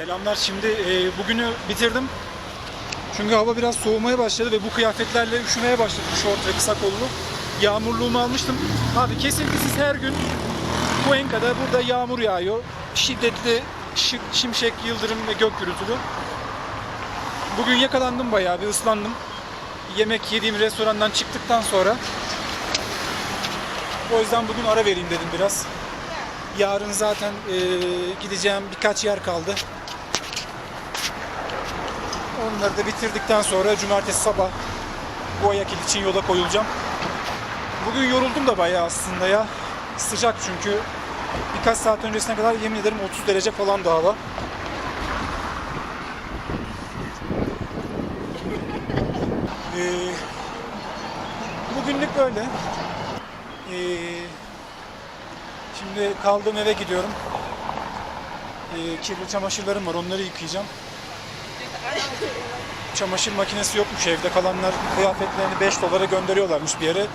Selamlar. Şimdi e, bugünü bitirdim. Çünkü hava biraz soğumaya başladı ve bu kıyafetlerle üşümeye başladım. Şort ve kısa kollu. Yağmurluğumu almıştım. Abi kesintisiz her gün Cuenca'da burada yağmur yağıyor. Şiddetli şık, şimşek, yıldırım ve gök gürültülü. Bugün yakalandım bayağı bir ıslandım. Yemek yediğim restorandan çıktıktan sonra o yüzden bugün ara vereyim dedim biraz. Yarın zaten e, gideceğim birkaç yer kaldı. Onları da bitirdikten sonra cumartesi sabah Guayaquil için yola koyulacağım. Bugün yoruldum da bayağı aslında ya. Sıcak çünkü. Birkaç saat öncesine kadar yemin ederim 30 derece falan da hava. Ee, bugünlük böyle. Ee, şimdi kaldığım eve gidiyorum. Ee, kirli çamaşırlarım var, onları yıkayacağım. Çamaşır makinesi yokmuş evde. Kalanlar kıyafetlerini 5 dolara gönderiyorlarmış bir yere.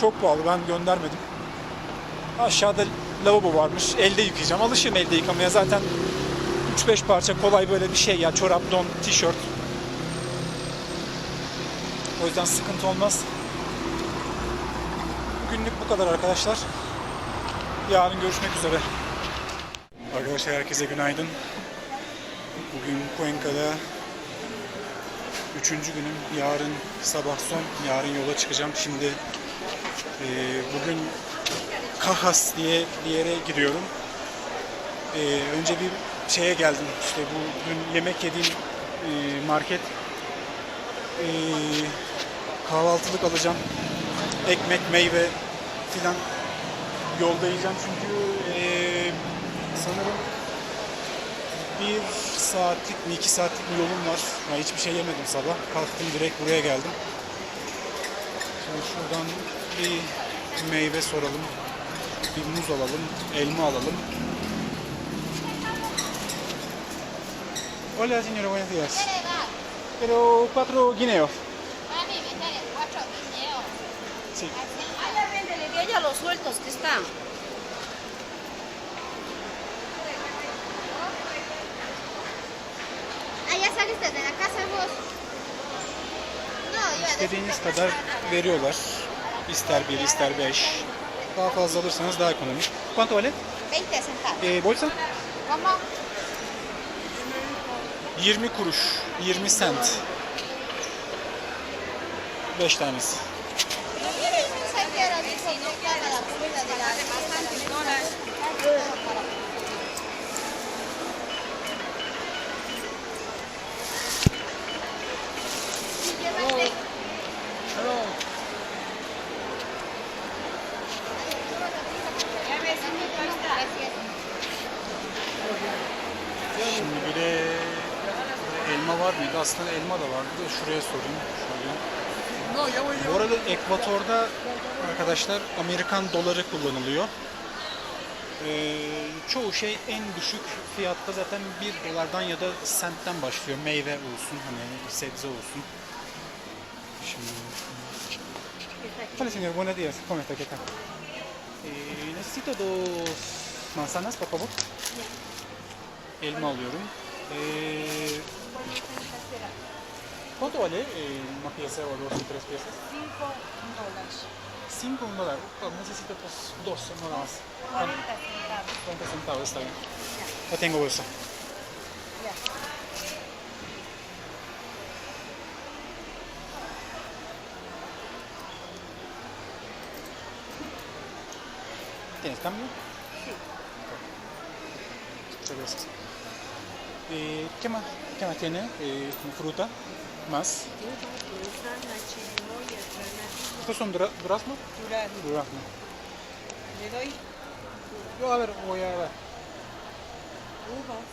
Çok pahalı, ben göndermedim. Aşağıda lavabo varmış, elde yıkayacağım. Alışığım elde yıkamaya zaten 3-5 parça kolay böyle bir şey ya. Çorap, don, tişört. O yüzden sıkıntı olmaz. Bugünlük bu kadar arkadaşlar. Yarın görüşmek üzere. Arkadaşlar herkese günaydın. Bugün Cuenca'da üçüncü günüm. Yarın sabah son. Yarın yola çıkacağım. Şimdi e, bugün Cajas diye bir yere gidiyorum. E, önce bir şeye geldim. İşte bu dün yemek yediğim e, market e, kahvaltılık alacağım. Ekmek, meyve filan yolda yiyeceğim çünkü e, sanırım bir saatlik mi iki saatlik bir yolum var. Yani hiçbir şey yemedim sabah. Kalktım direkt buraya geldim. Şimdi şuradan bir meyve soralım. Bir muz alalım. Elma alalım. Hola señora, buenos días. Pero cuatro guineos. Sí. Allá véndele de ella los sueltos que están. Saliste de la casa vos. No, İstediğiniz kadar veriyorlar. İster bir, ister beş. Daha fazla alırsanız daha ekonomik. Cuánto vale? 20 centavos. Eh, bolsa? ¿Cómo? 20 kuruş. 20 sent. 5 tanesi. Se quiero, dijo, no paga la comida de la Sí, llévate. Gracias. Şimdi bir de burada elma var mıydı? Aslında elma da vardı da şuraya sorayım. Şöyle. Bu arada Ekvator'da arkadaşlar Amerikan doları kullanılıyor. Ee, çoğu şey en düşük fiyatta zaten 1 dolardan ya da sentten başlıyor. Meyve olsun, hani sebze olsun. Şimdi... Hola señor, buenos días. ¿Cómo está? ¿Qué tal? Eh, necesito dos manzanas, por favor. Elma alıyorum. Ee, ¿Cuánto vale eh, una pieza o dos o tres piezas? 5 un dólar. Oh, necesito pues, dos, nada más. 40 centavos, está bien. Ya tengo bolsa. ¿Tienes cambio? Sí. Muchas gracias. Eh, ¿qué, más, ¿Qué más tiene? Eh, fruta. Más. ¿Estos son dura- durazno? Durazno. Le doy Yo a ver, voy a ver. uvas.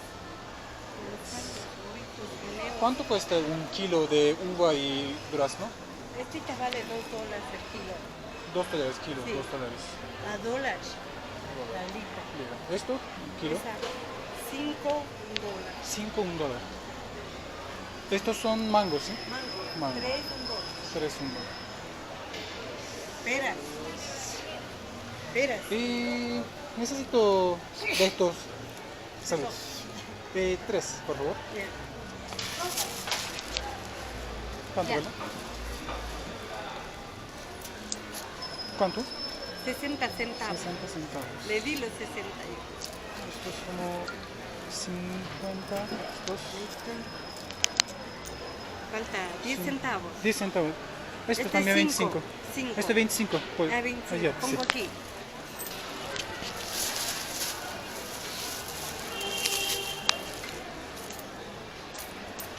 ¿Cuánto cuesta un kilo de uva y durazno? Este te vale 2 dólares el kilo. Dos dólares kilo, Sí. dos dólares. A dólares la libra. ¿Esto? Kilo. 5 dólares. Cinco un dólar. Estos son mangos, ¿sí? Mango. Mango. 3 un dólar. Tres un dólar. Peras. Peras. Y necesito de estos. Salud. Eh, tres, por favor. Bien. ¿Cuánto vale? ¿Cuánto? 60 centavos. 60 centavos. Le di los 60. hijo. Esto es como 50, estos Falta 10 centavos. 10 centavos. Esto Este también es 25. cinco. Cinco. Este 25. Pues, Ah, 25. allá, sí. Pongo aquí.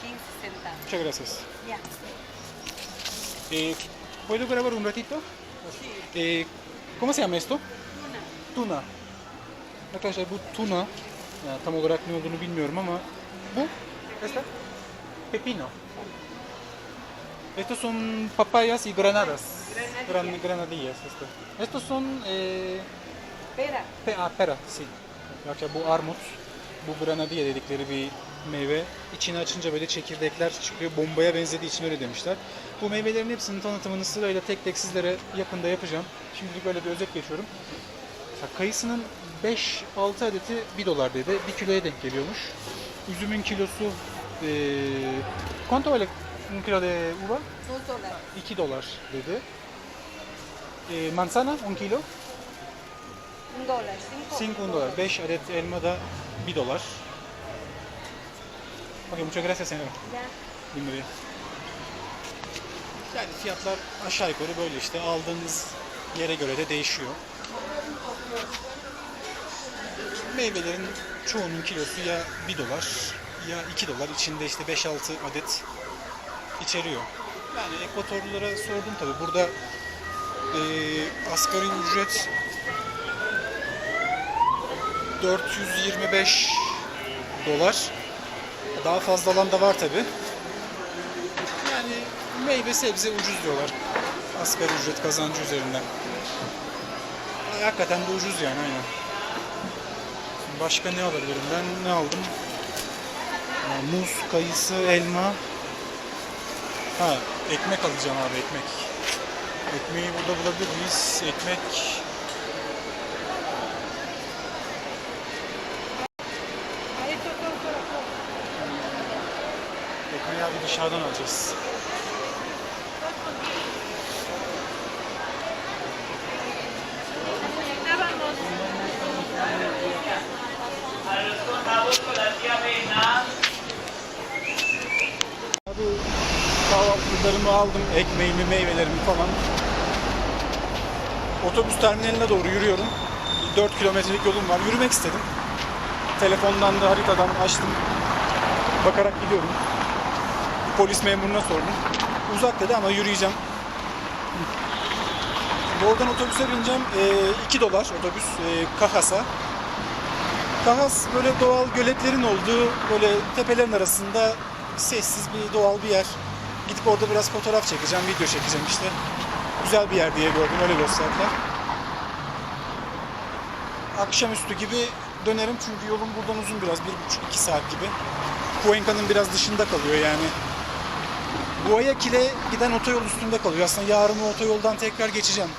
$15 centavos. Muchas gracias. Ya. Eh, ¿Puedo grabar un ratito? Sí. Eh, ¿Cómo se llama esto? Una. Tuna. Arkadaşlar bu tuna. Yani tam olarak ne olduğunu bilmiyorum ama bu esta pepino. Estos son papayas y granadas. Granadillas. Gran- granadillas. Esto. Estos son eh, Pera. pe, ah, pera. Sí. Arkadaşlar bu armut. Bu granadilla dedikleri bir meyve. İçini açınca böyle çekirdekler çıkıyor. Bombaya benzediği için öyle demişler. Bu meyvelerin hepsinin tanıtımını sırayla tek tek sizlere yakında yapacağım. Şimdilik böyle bir özet geçiyorum. Mesela kayısının 5-6 adeti 1 dolar dedi. 1 kiloya denk geliyormuş. Üzümün kilosu eee ¿Cuánto vale un kilo de uva? 2 dólares. 2 dolar dedi. Eee manzana 10 kilo. 1 dólar. 5 5 dolar. 5 adet elma da 1 dolar. Ok, muchas gracias señora. Ya. 1000 liraya. Yani fiyatlar aşağı yukarı böyle işte aldığınız yere göre de değişiyor. Meyvelerin çoğunun kilosu ya 1 dolar ya 2 dolar. İçinde işte 5-6 adet içeriyor. Yani ekvatorlulara sordum tabi. Burada eee asgari ücret 425 dolar. Daha fazla alan da var tabi. Yani meyve sebze ucuz diyorlar. Asgari ücret kazancı üzerinden. Hakikaten de ucuz yani aynen. Başka ne alabilirim? Ben ne aldım? Muz, kayısı, elma. Ha, ekmek alacağım abi ekmek. Ekmeği burada bulabilir miyiz? Ekmek. Ekmeği abi dışarıdan alacağız. Abi kahvaltılıklarımı aldım, ekmeğimi, meyvelerimi falan. Otobüs terminaline doğru yürüyorum. 4 kilometrelik yolum var. Yürümek istedim. Telefondan da haritadan açtım. Bakarak gidiyorum. Polis memuruna sordum. Uzak dedi ama yürüyeceğim. Oradan otobüse bineceğim. 2 dolar otobüs e, Kahas'a. Kahas böyle doğal göletlerin olduğu böyle tepelerin arasında sessiz bir doğal bir yer. Gidip orada biraz fotoğraf çekeceğim, video çekeceğim işte. Güzel bir yer diye gördüm, öyle gösterdiler. Akşamüstü gibi dönerim çünkü yolum buradan uzun biraz, bir buçuk iki saat gibi. Cuenca'nın biraz dışında kalıyor yani. Guayaquil'e giden otoyol üstünde kalıyor. Aslında yarın o otoyoldan tekrar geçeceğim.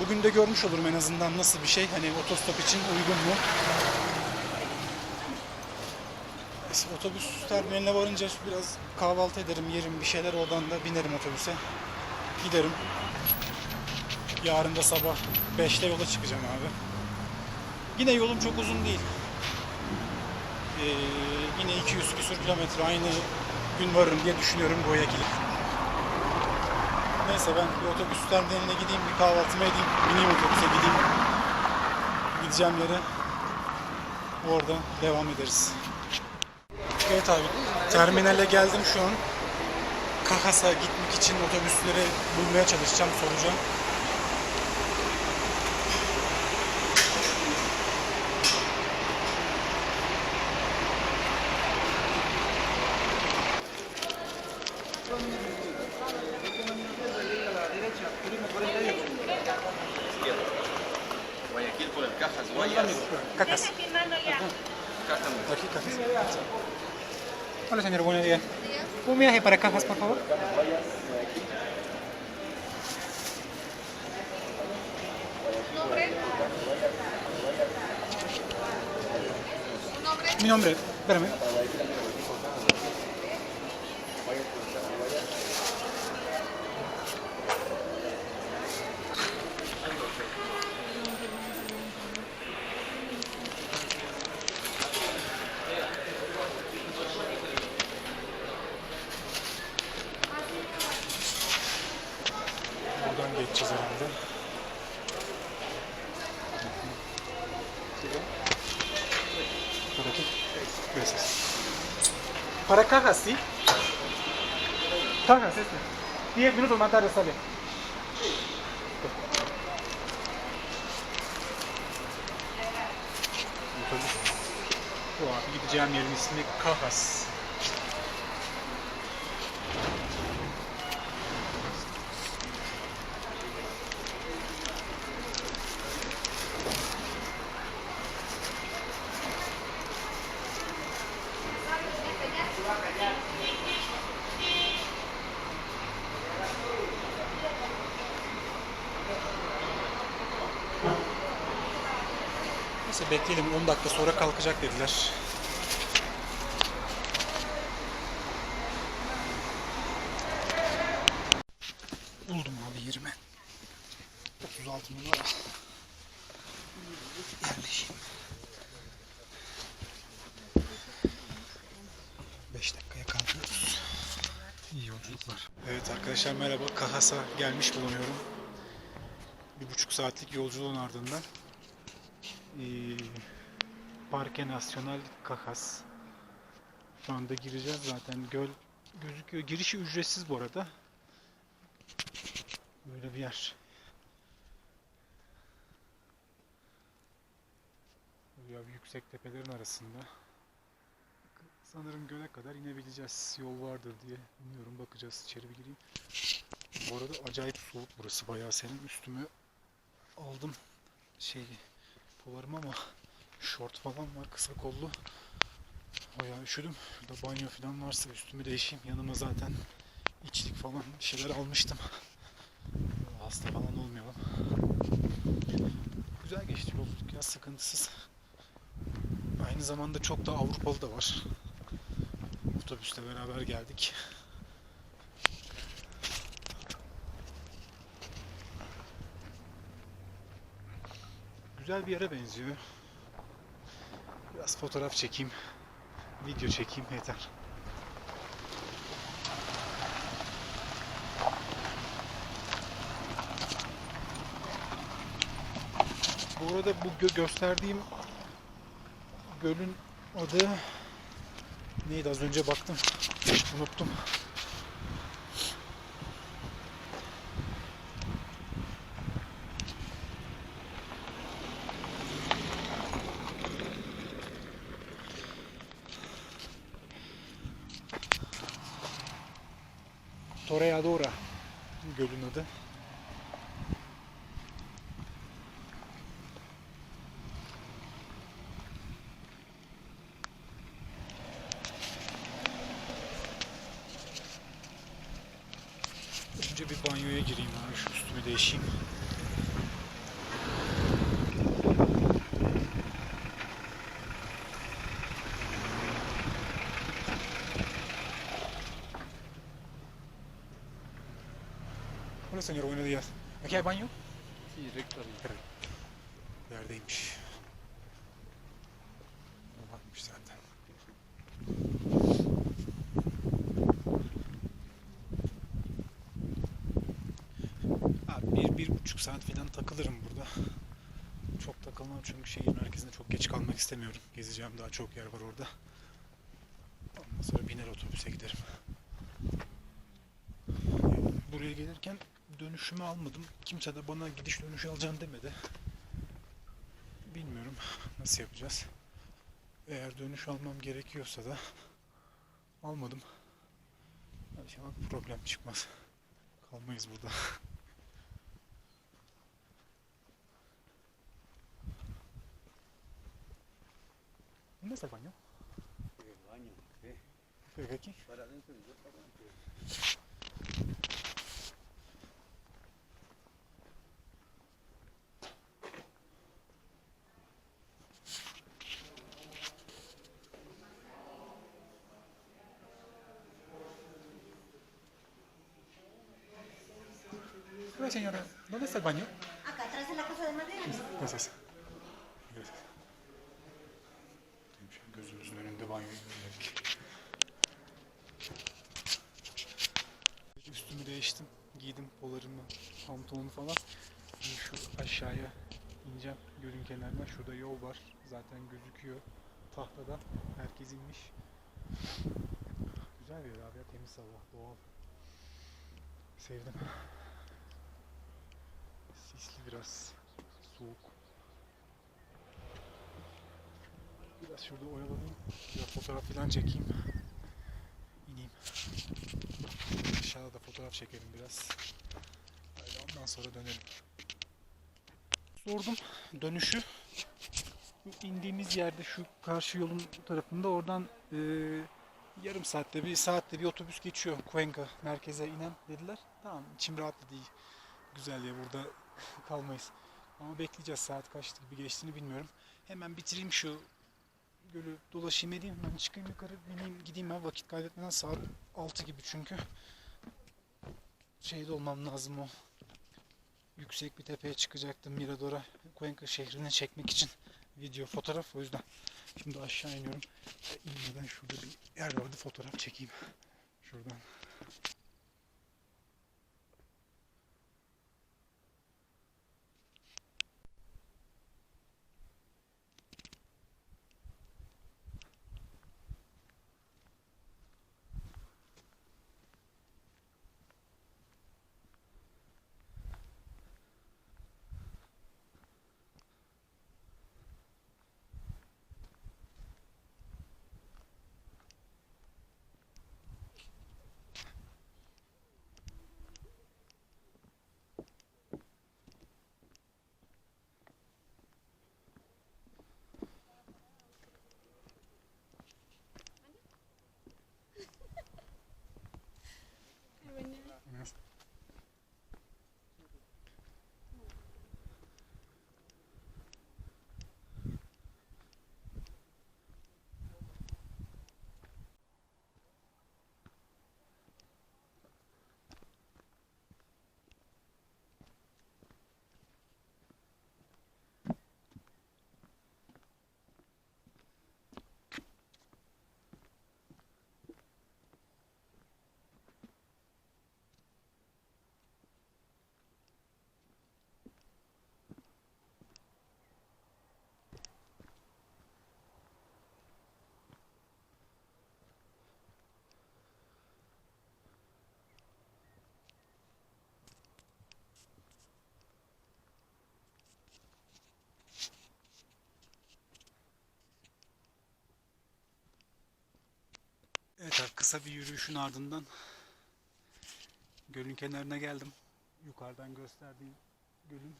Bugün de görmüş olurum en azından nasıl bir şey. Hani otostop için uygun mu? Otobüs terminaline varınca biraz kahvaltı ederim, yerim bir şeyler oradan da binerim otobüse. Giderim. Yarın da sabah 5'te yola çıkacağım abi. Yine yolum çok uzun değil. Ee, yine 200 küsur kilometre aynı gün varırım diye düşünüyorum Guayaquil'e. Neyse ben bir otobüs terminaline gideyim, bir kahvaltımı edeyim, bineyim otobüse gideyim. Gideceğim yere orada devam ederiz. Evet abi, terminale geldim şu an. Kahas'a gitmek için otobüsleri bulmaya çalışacağım, soracağım. Guayaquil por el Cajas, Guayas. Cacas. Cajas. Aquí, Cajas. Hola, señor, buenos días. Un viaje para Cajas, por favor. Mi nombre, Espérame. Buradan geçeceğiz herhalde. Por aquí. Gracias. Para cajas, ¿sí? Cajas, este. 10 minutos más tarde sale. Bu abi gideceğim yerin ismi Kahas. Bekleyelim 10 dakika sonra kalkacak dediler. Buldum abi yerimi. 36 numara. Yerleşeyim. 5 dakikaya kalkıyoruz. İyi yolculuklar. Evet arkadaşlar merhaba. Kahas'a gelmiş bulunuyorum. Bir buçuk saatlik yolculuğun ardından ee, Parque Nacional Cajas. Şu anda gireceğiz zaten. Göl gözüküyor. Girişi ücretsiz bu arada. Böyle bir yer. Bir yüksek tepelerin arasında. Sanırım göle kadar inebileceğiz. Yol vardır diye. Bilmiyorum bakacağız. İçeri bir gireyim. Bu arada acayip soğuk burası. Bayağı senin üstümü aldım. Şey polarım ama şort falan var kısa kollu. Bayağı üşüdüm. Burada banyo falan varsa üstümü değişeyim. Yanıma zaten içlik falan bir şeyler almıştım. Hasta falan olmayalım. Güzel geçti yolculuk ya sıkıntısız. Aynı zamanda çok da Avrupalı da var. Otobüsle beraber geldik. Güzel bir yere benziyor. Biraz fotoğraf çekeyim, video çekeyim yeter. Bu arada bu gö- gösterdiğim gölün adı neydi az önce baktım. Unuttum. Toreadora gölün adı. Önce bir banyoya gireyim abi şu üstümü değişeyim. Hola señor, buenos días. ¿Aquí hay baño? Sí, recto. Neredeymiş? Varmış zaten. Abi bir, bir buçuk saat falan takılırım burada. Çok takılmam çünkü şehir merkezinde çok geç kalmak istemiyorum. Gezeceğim daha çok yer var orada. Ondan sonra biner otobüse giderim. Buraya gelirken dönüşümü almadım. Kimse de bana gidiş dönüşü alacağım demedi. Bilmiyorum nasıl yapacağız. Eğer dönüş almam gerekiyorsa da almadım. İnşallah problem çıkmaz. Kalmayız burada. ¿Dónde está el baño? El baño. ¿qué? ¿Pero aquí? Para adentro yo para adentro. Disculpe señora, ¿dónde está el baño? Acá atrás de la casa de madera. Gracias. Gracias. Önünde banyoyu görmedik. Üstümü değiştim. Giydim polarımı, pantolonu falan. Şimdi şu aşağıya ineceğim gölün kenarına. Şurada yol var. Zaten gözüküyor. Tahtada. Herkes inmiş. Güzel bir yer abi ya. Temiz hava, doğal. Sevdim. Sisli biraz. Soğuk. Biraz şurada oyalanayım. Biraz fotoğraf falan çekeyim. İneyim. Aşağıda da fotoğraf çekelim biraz. Öyle ondan sonra dönelim. Sordum dönüşü. İndiğimiz yerde şu karşı yolun tarafında oradan eee, yarım saatte bir saatte bir otobüs geçiyor Cuenca merkeze inen dediler. Tamam içim rahat dedi. Güzel ya burada kalmayız. Ama bekleyeceğiz saat kaç gibi geçtiğini bilmiyorum. Hemen bitireyim şu gölü dolaşayım edeyim. Ben çıkayım yukarı bineyim gideyim ben vakit kaybetmeden saat 6 gibi çünkü. Şeyde olmam lazım o. Yüksek bir tepeye çıkacaktım Mirador'a. Cuenca şehrini çekmek için video fotoğraf o yüzden. Şimdi aşağı iniyorum. Ve inmeden şurada bir yer vardı fotoğraf çekeyim. Şuradan. Biraz Evet abi kısa bir yürüyüşün ardından gölün kenarına geldim. Yukarıdan gösterdiğim gölün.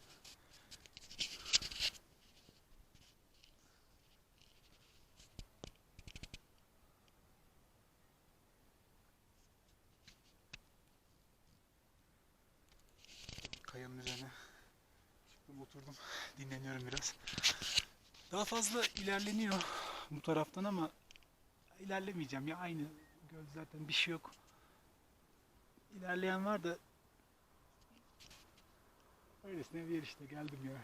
Kayanın üzerine çıktım oturdum dinleniyorum biraz. Daha fazla ilerleniyor bu taraftan ama ilerlemeyeceğim ya aynı göl zaten bir şey yok. İlerleyen var da öylesine bir yer işte geldim ya.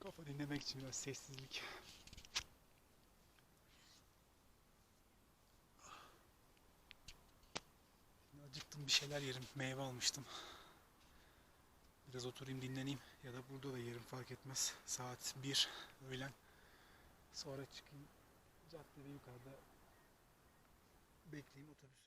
Kafa dinlemek için biraz sessizlik. Acıktım bir şeyler yerim. Meyve almıştım. Biraz oturayım dinleneyim ya da burada da yerim fark etmez. Saat 1 öğlen. Sonra çıkayım caddede yukarıda bekleyeyim otobüsü.